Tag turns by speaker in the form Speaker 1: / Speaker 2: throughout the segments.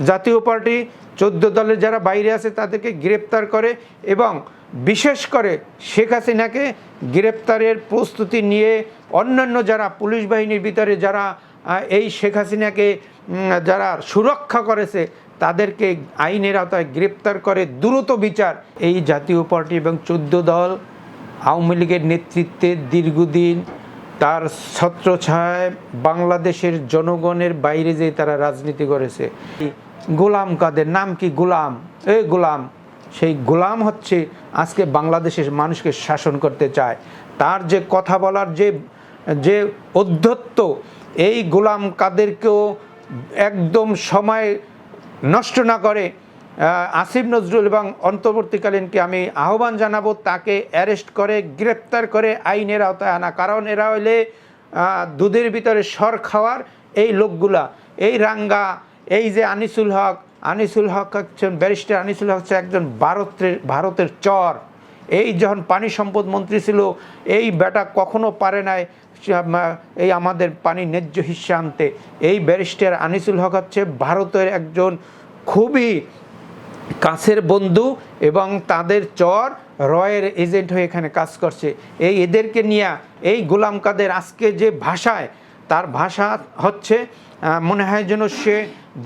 Speaker 1: জাতীয় পার্টি চোদ্দ দলের যারা বাইরে আছে তাদেরকে গ্রেপ্তার করে এবং বিশেষ করে শেখ হাসিনাকে গ্রেপ্তারের প্রস্তুতি নিয়ে অন্যান্য যারা পুলিশ বাহিনীর ভিতরে যারা এই শেখ হাসিনাকে যারা সুরক্ষা করেছে তাদেরকে আইনের আওতায় গ্রেপ্তার করে দ্রুত বিচার এই জাতীয় পার্টি এবং চোদ্দ দল আওয়ামী লীগের নেতৃত্বে দীর্ঘদিন তার ছত্রছায় বাংলাদেশের জনগণের বাইরে যে তারা রাজনীতি করেছে। গোলাম কাদের? নাম কি গোলাম? এই গোলাম, সেই গোলাম হচ্ছে আজকে বাংলাদেশের মানুষকে শাসন করতে চায়। তার যে কথা বলার যে যে অধ্যত্ত, এই গোলাম কাদেরকেও একদম সময় নষ্ট না করে আসিফ নজরুল এবং অন্তর্বর্তীকালীনকে আমি আহ্বান জানাব, তাকে অ্যারেস্ট করে, গ্রেপ্তার করে, আইনের আওতায় আনা। কারণ এরা হইলে দুধের ভিতরে সর খাওয়ার এই লোকগুলা। এই রাঙ্গা, এই যে আনিসুল হক আনিসুল হক হচ্ছেন ব্যারিস্টার, আনিসুল হক হচ্ছে একজন ভারতের ভারতের চর। এই যখন পানি সম্পদ মন্ত্রী ছিল, এই বেটা কখনো পারে নাই এই আমাদের পানি ন্যায্য হিস্সা আনতে। এই ব্যারিস্টার আনিসুল হক হচ্ছে ভারতের একজন খুবই কাছের বন্ধু এবং তাদের চর রয়ের এজেন্ট হয়ে এখানে কাজ করছে। এই এদেরকে নিয়ে এই গোলাম কাদের আজকে যে ভাষায়, তার ভাষা হচ্ছে মনে হয় যেন সে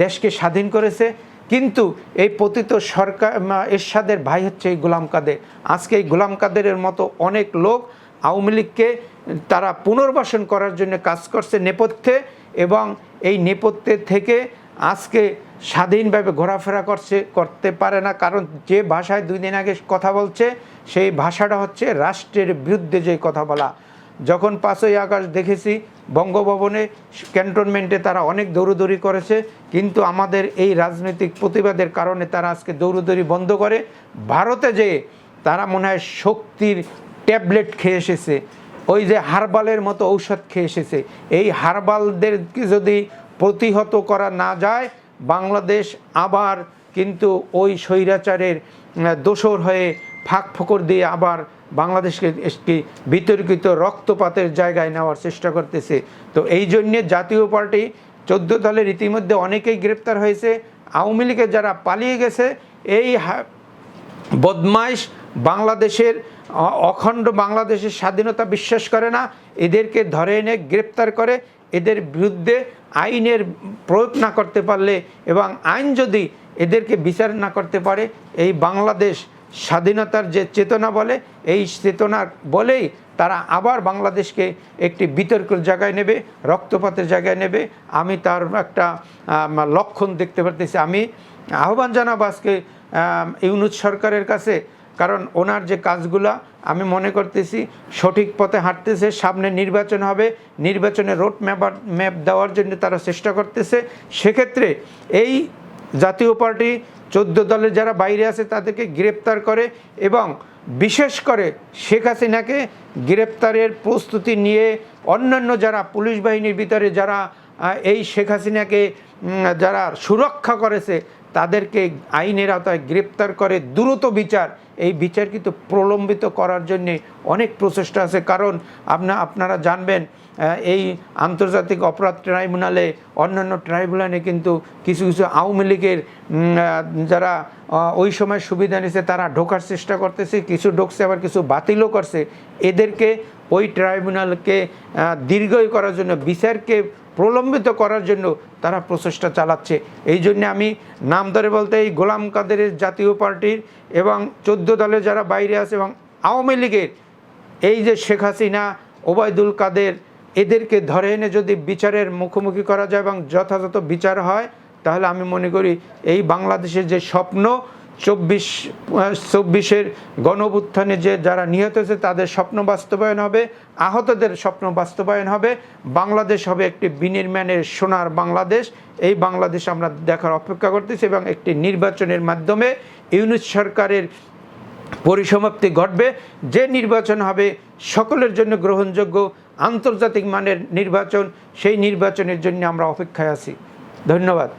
Speaker 1: দেশকে স্বাধীন করেছে। কিন্তু এই পতিত সরকার এরশাদের ভাই হচ্ছে এই গোলাম কাদের। আজকে এই গোলাম কাদেরের মতো অনেক লোক আওয়ামী লীগকে তারা পুনর্বাসন করার জন্য কাজ করছে নেপথ্যে এবং এই নেপথ্যে থেকে আজকে স্বাধীনভাবে ঘোরাফেরা করছে, করতে পারে না। কারণ যে ভাষায় দুই দিন আগে কথা বলছে, সেই ভাষাটা হচ্ছে রাষ্ট্রের বিরুদ্ধে যে কথা বলা। যখন পাঁচই আগস্ট দেখেছি, বঙ্গভবনে ক্যান্টনমেন্টে তারা অনেক দৌড়দৌড়ি করেছে, কিন্তু আমাদের এই রাজনৈতিক প্রতিবাদের কারণে তারা আজকে দৌড়দৌড়ি বন্ধ করে। ভারতে যে তারা মনে হয় শক্তির ট্যাবলেট খেয়ে এসেছে, ওই যে হারবালের মতো ঔষধ খেয়ে এসেছে, এই হারবালদেরকে যদি প্রতিহত করা না যায়, বাংলাদেশ আবার কিন্তু ওই স্বৈরাচারের দোসর হয়ে ফাঁক ফোকর দিয়ে আবার বাংলাদেশকে বিতর্কিত রক্তপাতের জায়গায় নেওয়ার চেষ্টা করতেছে। তো এই জন্যে জাতীয় পার্টি চোদ্দ দলের ইতিমধ্যে অনেকেই গ্রেপ্তার হয়েছে। আওয়ামী লীগের যারা পালিয়ে গেছে, এই বদমাইশ বাংলাদেশের অখণ্ড বাংলাদেশের স্বাধীনতা বিশ্বাস করে না, এদেরকে ধরে এনে গ্রেপ্তার করে। এদের বিরুদ্ধে আইনের প্রয়োগ না করতে পারলে এবং আইন যদি এদেরকে বিচার না করতে পারে, এই বাংলাদেশ স্বাধীনতার যে চেতনা বলে, এই চেতনা বলেই তারা আবার বাংলাদেশকে একটি বিতর্কের জায়গায় নেবে, রক্তপাতের জায়গায় নেবে। আমি তার একটা লক্ষণ দেখতে পারতেছি। আমি আহ্বান জানাব আজকে ইউনুস সরকারের কাছে কারণ ওনার যে কাজগুলা আমি মনে করতেছি সঠিক পথে হাঁটতেছে, সামনে নির্বাচন হবে, নির্বাচনে রোড ম্যাপ ম্যাপ দেওয়ার জন্য তারা চেষ্টা করতেছে। সেক্ষেত্রে এই জাতীয় পার্টি, চোদ্দ দলের যারা বাইরে আছে তাদেরকে গ্রেপ্তার করে এবং বিশেষ করে শেখ হাসিনাকে গ্রেপ্তারের প্রস্তুতি নিয়ে অন্যান্য যারা পুলিশ বাহিনীর ভিতরে যারা এই শেখ হাসিনাকে যারা সুরক্ষা করেছে তাদেরকে আইনের আওতায় গ্রেপ্তার করে দ্রুত বিচার। এই বিচার কিন্তু প্রলম্বিত করার জন্যে অনেক প্রচেষ্টা আছে। কারণ আপনা, আপনারা জানবেন এই আন্তর্জাতিক অপরাধ ট্রাইব্যুনালে অন্যান্য ট্রাইব্যুনালে কিন্তু কিছু কিছু আওয়ামী লীগের যারা ওই সময় সুবিধা নিছে, তারা ঢোকার চেষ্টা করতেছে, কিছু ঢুকছে, আবার কিছু বাতিলও করছে। এদেরকে ওই ট্রাইব্যুনালকে দীর্ঘই করার জন্য, বিচারকে প্রলম্বিত করার জন্য তারা প্রচেষ্টা চালাচ্ছে। এই জন্য আমি নাম ধরে বলতে এই গোলাম কাদেরের জাতীয় পার্টির এবং চোদ্দ দলের যারা বাইরে আছে এবং আওয়ামী লীগের, এই যে শেখ হাসিনা, ওবায়দুল কাদের, এদেরকে ধরে এনে যদি বিচারের মুখোমুখি করা যায় এবং যথাযথ বিচার হয়, তাহলে আমি মনে করি এই বাংলাদেশের যে স্বপ্ন চব্বিশ চব্বিশের গণভুত্থানে যে যারা নিহত হয়েছে, তাদের স্বপ্ন বাস্তবায়ন হবে, আহতদের স্বপ্ন বাস্তবায়ন হবে। বাংলাদেশ হবে একটি বিনির্মাণের সোনার বাংলাদেশ। এই বাংলাদেশ আমরা দেখার অপেক্ষা করতেছি এবং একটি নির্বাচনের মাধ্যমে ইউনিট সরকারের পরিসমাপ্তি ঘটবে। যে নির্বাচন হবে সকলের জন্য গ্রহণযোগ্য আন্তর্জাতিক মানের নির্বাচন, সেই নির্বাচনের জন্য আমরা অপেক্ষায় আছি। ধন্যবাদ।